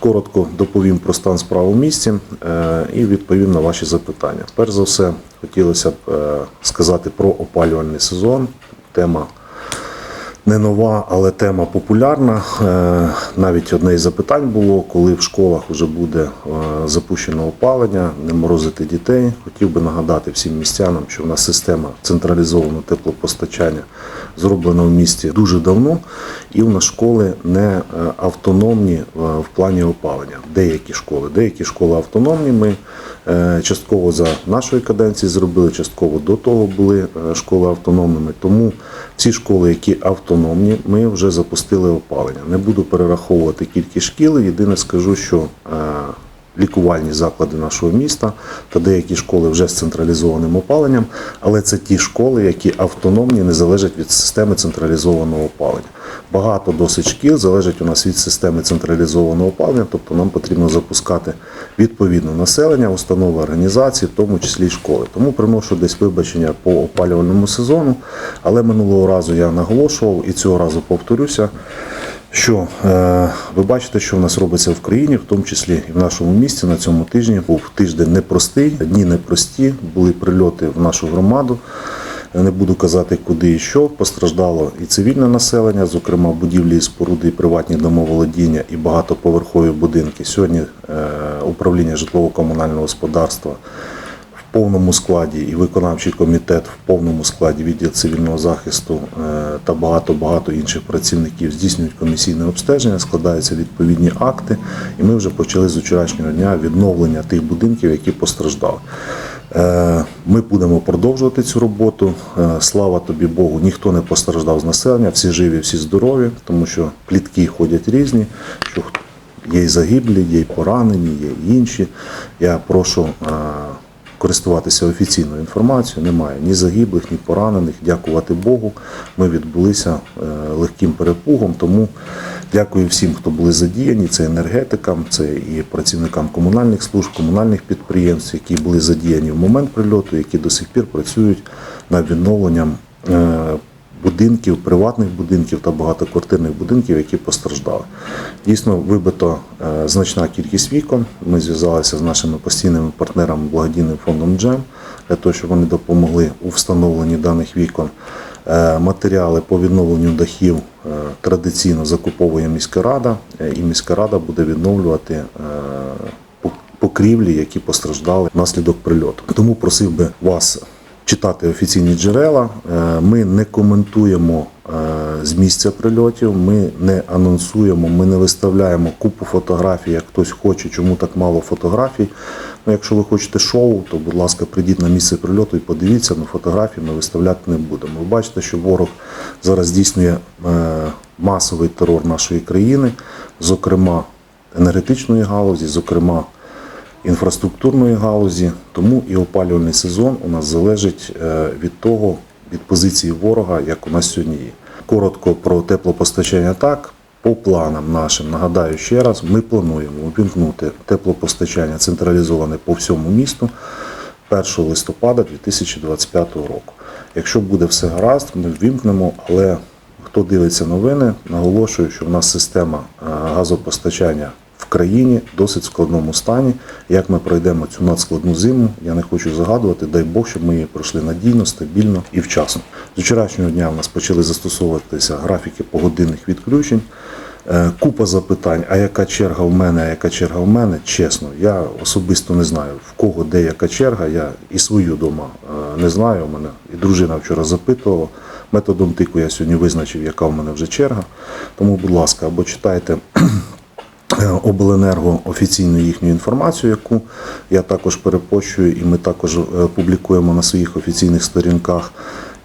Коротко доповім про стан справ у місті е, і відповім на ваші запитання. Перш за все, хотілося б е, сказати про опалювальний сезон. Тема не нова, але тема популярна. Е, Навіть одне із запитань було, коли в школах вже буде е, запущено опалення, не морозити дітей. Хотів би нагадати всім містянам, що в нас система централізованого теплопостачання зроблена в місті дуже давно, і в нас школи не е, автономні в плані опалення. Деякі школи, деякі школи автономні. Ми частково за нашої каденції зробили, частково до того були е, школи автономними. Тому ці школи, які автономні, ми вже запустили опалення. Не буду перераховувати кількість шкіл. Єдине скажу, що е, лікувальні заклади нашого міста та деякі школи вже з централізованим опаленням, але це ті школи, які автономні, не залежать від системи централізованого опалення. Багато досить шкіл залежить у нас від системи централізованого опалення, тобто нам потрібно запускати відповідно населення, установи організації, в тому числі й школи. Тому приношу десь вибачення по опалювальному сезону, але минулого разу я наголошував і цього разу повторюся. Що е, ви бачите, що в нас робиться в країні, в тому числі і в нашому місті на цьому тижні був тиждень непростий, дні непрості, були прильоти в нашу громаду. Не буду казати, куди і що. Постраждало і цивільне населення, зокрема будівлі і споруди, і приватні домоволодіння, і багатоповерхові будинки. Сьогодні е, управління житлово-комунального господарства повному складі і виконавчий комітет в повному складі відділ цивільного захисту е, та багато-багато інших працівників здійснюють комісійне обстеження, складаються відповідні акти, і ми вже почали з вчорашнього дня відновлення тих будинків, які постраждали. Е, Ми будемо продовжувати цю роботу. Е, Слава тобі Богу, ніхто не постраждав з населення, всі живі, всі здорові, тому що плітки ходять різні. Що є й загиблі, є й поранені, є й інші. Я прошу користуватися офіційною інформацією. Немає ні загиблих, ні поранених. Дякувати Богу. Ми відбулися е, легким перепугом. Тому дякую всім, хто були задіяні. Це енергетикам, це і працівникам комунальних служб, комунальних підприємств, які були задіяні в момент прильоту, які до сих пір працюють над відновленням. Будинків, приватних будинків та багатоквартирних будинків, які постраждали. Дійсно, вибито е, значна кількість вікон. Ми зв'язалися з нашими постійними партнерами благодійним фондом Джем для того, щоб вони допомогли у встановленні даних вікон. Е, Матеріали по відновленню дахів е, традиційно закуповує міська рада, і міська рада буде відновлювати по- покрівлі, які постраждали внаслідок прильоту. Тому просив би вас читати офіційні джерела. Е, Ми не коментуємо е, з місця прильотів, ми не анонсуємо, ми не виставляємо купу фотографій, як хтось хоче, чому так мало фотографій. Ну, якщо ви хочете шоу, то будь ласка, прийдіть на місце прильоту і подивіться, ну фотографії ми виставляти не будемо. Ви бачите, що ворог зараз здійснює е, масовий терор нашої країни, зокрема енергетичної галузі, зокрема інфраструктурної галузі, тому і опалювальний сезон у нас залежить е, від того, від позиції ворога, як у нас сьогодні є. Коротко про теплопостачання так. По планам нашим, нагадаю ще раз, ми плануємо увімкнути теплопостачання централізоване по всьому місту 1 листопада 2025 року. Якщо буде все гаразд, ми ввімкнемо, але хто дивиться новини, наголошую, що в нас система е, газопостачання країні досить складному стані. Як ми пройдемо цю надскладну зиму, я не хочу загадувати. Дай Бог, щоб ми її пройшли надійно, стабільно і вчасно. З вчорашнього дня в нас почали застосовуватися графіки погодинних відключень. Е, Купа запитань, а яка черга в мене, а яка черга в мене, чесно, я особисто не знаю, в кого де яка черга. Я і свою дома е, не знаю. У мене і дружина вчора запитувала. Методом тику я сьогодні визначив, яка в мене вже черга. Тому, будь ласка, або читайте обленерго офіційну їхню інформацію, яку я також перепощую, і ми також е, публікуємо на своїх офіційних сторінках.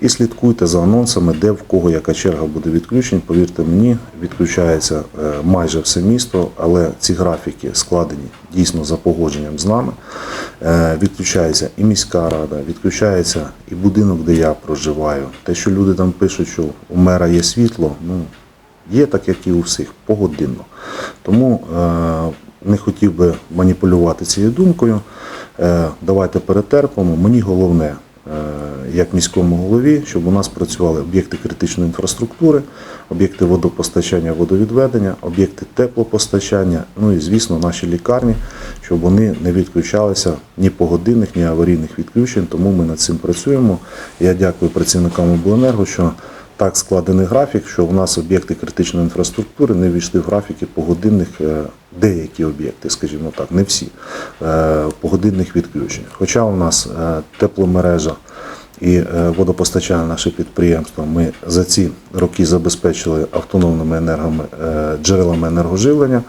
І слідкуйте за анонсами, де в кого яка черга буде відключень. Повірте мені, відключається е, майже все місто, але ці графіки складені дійсно за погодженням з нами. Е, Відключається і міська рада, відключається і будинок, де я проживаю. Те, що люди там пишуть, що у мера є світло, ну є так, як і у всіх, погодинно. Тому е, не хотів би маніпулювати цією думкою. Е, давайте перетерпимо. Мені головне, е, як міському голові, щоб у нас працювали об'єкти критичної інфраструктури, об'єкти водопостачання, водовідведення, об'єкти теплопостачання, ну і звісно, наші лікарні, щоб вони не відключалися ні погодинних, ні аварійних відключень. Тому ми над цим працюємо. Я дякую працівникам обленерго, що так складений графік, що у нас об'єкти критичної інфраструктури не війшли в графіки погодинних, е, деякі об'єкти, скажімо так, не всі, е, погодинних відключень. Хоча у нас е, тепломережа і водопостачання наше підприємство, ми за ці роки забезпечили автономними енергами, джерелами енергоживлення.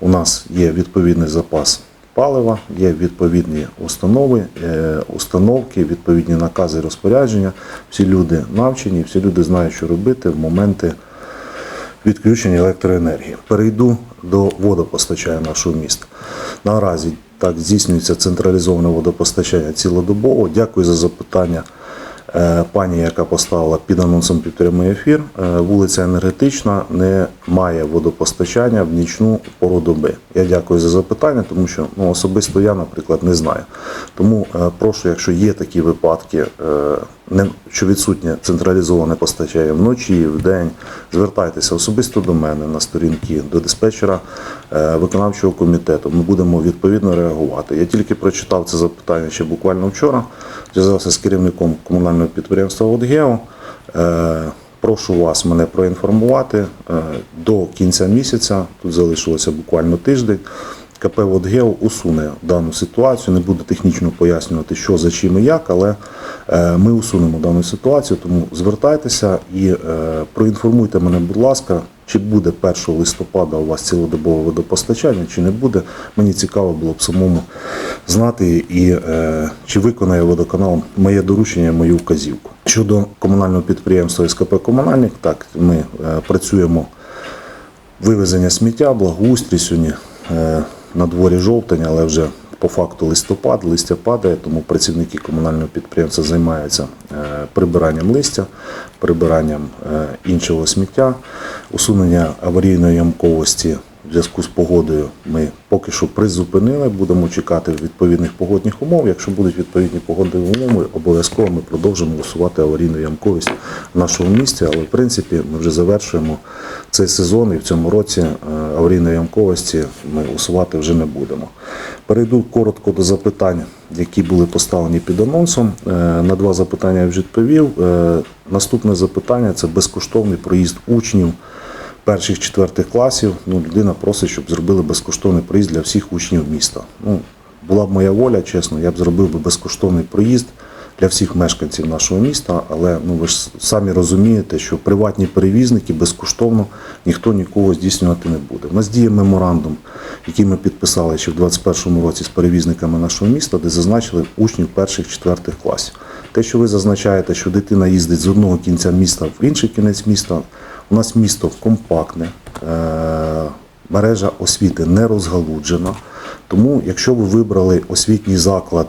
У нас є відповідний запас палива, є відповідні установи, е, установки, відповідні накази розпорядження. Всі люди навчені, всі люди знають, що робити в моменти відключення електроенергії. Перейду до водопостачання нашого міста. Наразі так здійснюється централізоване водопостачання цілодобово. Дякую за запитання. Е, Пані, яка поставила під анонсом під прямий ефір, Е, вулиця Енергетична не має водопостачання в нічну пору доби. Я дякую за запитання, тому що ну, особисто я, наприклад, не знаю. Тому е, прошу, якщо є такі випадки, що відсутнє централізоване постачання вночі, і вдень, звертайтеся особисто до мене на сторінки, до диспетчера е, виконавчого комітету. Ми будемо відповідно реагувати. Я тільки прочитав це запитання ще буквально вчора. Зв'язався з керівником комунального підприємства «Водгео». Е, Прошу вас мене проінформувати е, до кінця місяця. Тут залишилося буквально тиждень. КП «Водгео» усуне дану ситуацію. Не буду технічно пояснювати, що за чим і як, але е, ми усунемо дану ситуацію. Тому звертайтеся і е, проінформуйте мене, будь ласка, чи буде 1 листопада у вас цілодобове водопостачання, чи не буде. Мені цікаво було б самому знати і е, чи виконає водоканал моє доручення, мою вказівку. Щодо комунального підприємства СКП Комунальник, так ми працюємо вивезення сміття, благоустрій сьогодні на дворі жовтень, але вже по факту листопад, листя падає, тому працівники комунального підприємства займаються е, прибиранням листя, прибиранням е, іншого сміття, усунення аварійної ямковості. В зв'язку з погодою ми поки що призупинили, будемо чекати відповідних погодних умов. Якщо будуть відповідні погодні умови, обов'язково ми продовжимо усувати аварійну ямковість в нашому місті. Але в принципі ми вже завершуємо цей сезон і в цьому році е, аварійної ямковості ми усувати вже не будемо. Перейду коротко до запитань, які були поставлені під анонсом. Е, На два запитання я вже відповів. Е, Наступне запитання це безкоштовний проїзд учнів перших четвертих класів. Ну, людина просить, щоб зробили безкоштовний проїзд для всіх учнів міста. Ну, була б моя воля, чесно, я б зробив би безкоштовний проїзд для всіх мешканців нашого міста, але ну ви ж самі розумієте, що приватні перевізники безкоштовно ніхто нікого здійснювати не буде. У нас діє меморандум, який ми підписали ще в 2021 році з перевізниками нашого міста, де зазначили учнів перших четвертих класів. Те, що ви зазначаєте, що дитина їздить з одного кінця міста в інший кінець міста, у нас місто компактне, е, мережа освіти не розгалуджена. Тому, якщо ви вибрали освітній заклад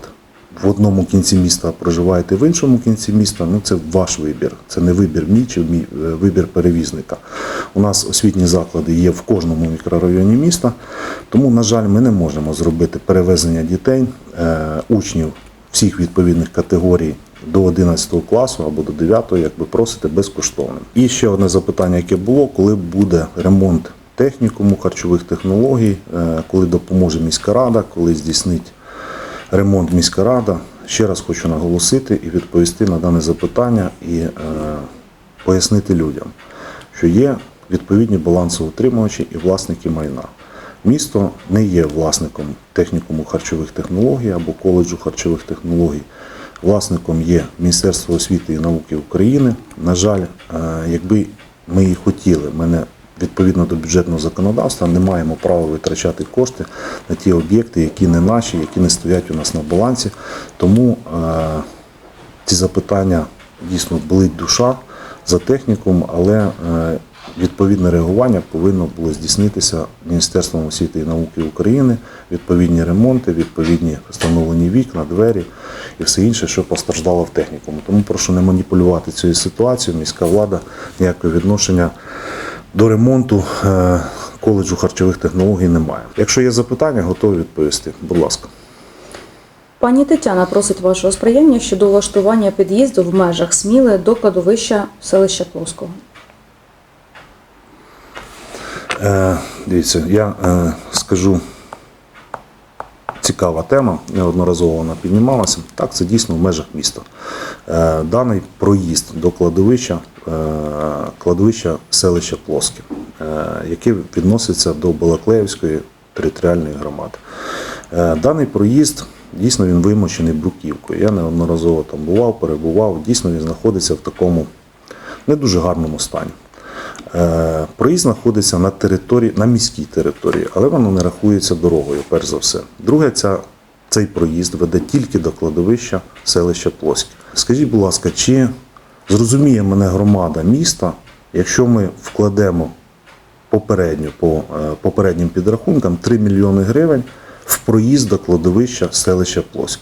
в одному кінці міста, проживаєте в іншому кінці міста, ну це ваш вибір. Це не вибір мій чи мій е, вибір перевізника. У нас освітні заклади є в кожному мікрорайоні міста. Тому, на жаль, ми не можемо зробити перевезення дітей, е, учнів всіх відповідних категорій до 11 класу або до 9, як ви просите, безкоштовним. І ще одне запитання, яке було, коли буде ремонт технікуму харчових технологій, е, коли допоможе міська рада, коли здійснить ремонт міська рада. Ще раз хочу наголосити і відповісти на дане запитання і е, пояснити людям, що є відповідні балансоутримувачі і власники майна. Місто не є власником технікуму харчових технологій або коледжу харчових технологій. Власником є Міністерство освіти і науки України. На жаль, е, якби ми і хотіли, ми не відповідно до бюджетного законодавства не маємо права витрачати кошти на ті об'єкти, які не наші, які не стоять у нас на балансі. Тому е, ці запитання дійсно болить душа за технікум, але е, відповідне реагування повинно було здійснитися Міністерством освіти і науки України, відповідні ремонти, відповідні встановлені вікна, двері і все інше, що постраждало в технікуму. Тому прошу не маніпулювати цією ситуацією. Міська влада ніякого відношення до ремонту е, коледжу харчових технологій немає. Якщо є запитання, готові відповісти. Будь ласка. Пані Тетяна просить вашого сприяння щодо влаштування під'їзду в межах Сміли до кладовища селища Плоского. Е, дивіться, я е, скажу цікава тема, неодноразово вона піднімалася. Так, це дійсно в межах міста. Е, даний проїзд до кладовища, е, кладовища селища Плоске, е, яке відноситься до Балаклеївської територіальної громади. Даний проїзд дійсно він вимощений бруківкою. Я неодноразово там бував, перебував. Дійсно він знаходиться в такому не дуже гарному стані. Е, Проїзд знаходиться на території, на міській території, але воно не рахується дорогою, перш за все. Друге, ця, цей проїзд веде тільки до кладовища селища Плоське. Скажіть, будь ласка, чи зрозуміє мене громада міста, якщо ми вкладемо попередньо по е, попереднім підрахункам 3 мільйони гривень в проїзд до кладовища селища Плоське?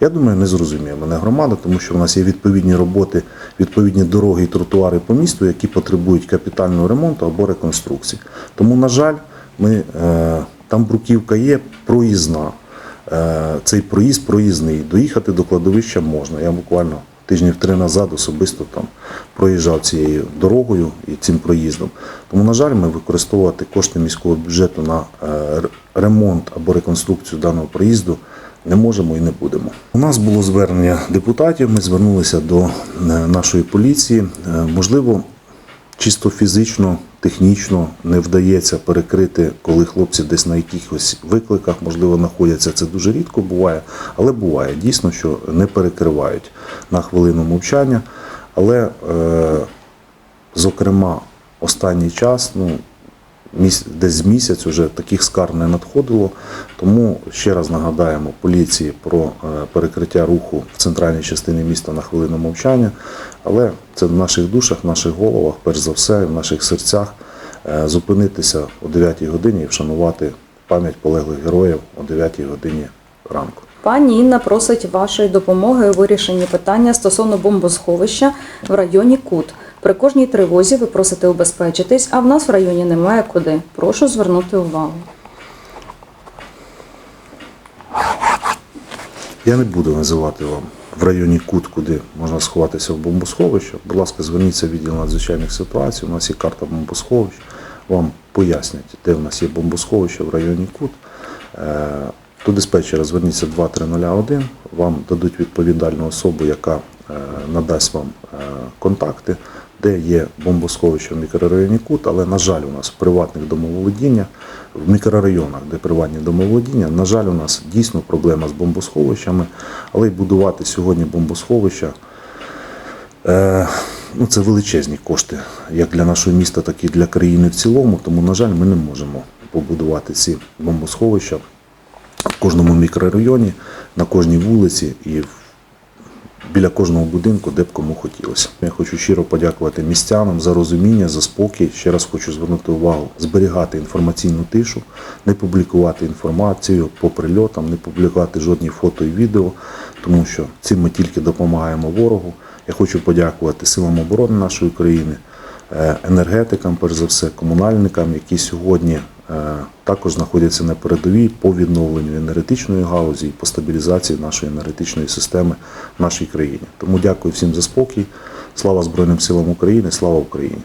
Я думаю, не зрозуміє мене громада, тому що в нас є відповідні роботи, відповідні дороги і тротуари по місту, які потребують капітального ремонту або реконструкції. Тому, на жаль, ми, е, там бруківка є проїзна. Е, цей проїзд проїзний. Доїхати до кладовища можна. Я буквально тижнів три назад особисто там проїжджав цією дорогою і цим проїздом. Тому, на жаль, ми використовувати кошти міського бюджету на е, ремонт або реконструкцію даного проїзду не можемо і не будемо. У нас було звернення депутатів. Ми звернулися до е, нашої поліції. Е, Можливо, чисто фізично, технічно не вдається перекрити, коли хлопці десь на якихось викликах, можливо, знаходяться. Це дуже рідко буває, але буває дійсно, що не перекривають на хвилину мовчання. Але, е, зокрема, останній час, ну, десь місяць вже таких скарг не надходило. Тому ще раз нагадаємо поліції про е, перекриття руху в центральній частині міста на хвилину мовчання. Але це в наших душах, в наших головах, перш за все, в наших серцях е, зупинитися о 9 годині і вшанувати пам'ять полеглих героїв о 9 годині ранку. Пані Інна просить вашої допомоги у вирішенні питання стосовно бомбосховища в районі Кут. При кожній тривозі ви просите убезпечитись, а в нас в районі немає куди. Прошу звернути увагу. Я не буду називати вам в районі Кут, куди можна сховатися в бомбосховище. Будь ласка, зверніться в відділ надзвичайних ситуацій. У нас є карта бомбосховищ. Вам пояснять, де в нас є бомбосховище в районі Кут. Е, До диспетчера зверніться 2301, вам дадуть відповідальну особу, яка е, надасть вам е, контакти, де є бомбосховище в мікрорайоні Кут, але, на жаль, у нас приватних домоволодіннях, в мікрорайонах, де приватні домоволодіння, на жаль, у нас дійсно проблема з бомбосховищами, але й будувати сьогодні бомбосховища Е, ну, це величезні кошти, як для нашого міста, так і для країни в цілому. Тому, на жаль, ми не можемо побудувати ці бомбосховища в кожному мікрорайоні, на кожній вулиці і в- біля кожного будинку, де б кому хотілося. Я хочу щиро подякувати містянам за розуміння, за спокій. Ще раз хочу звернути увагу, зберігати інформаційну тишу, не публікувати інформацію по прильотам, не публікувати жодні фото і відео, тому що цим ми тільки допомагаємо ворогу. Я хочу подякувати силам оборони нашої країни, е, енергетикам, перш за все, комунальникам, які сьогодні також знаходяться на передовій по відновленню енергетичної галузі і по стабілізації нашої енергетичної системи в нашій країні. Тому дякую всім за спокій. Слава Збройним силам України, слава Україні!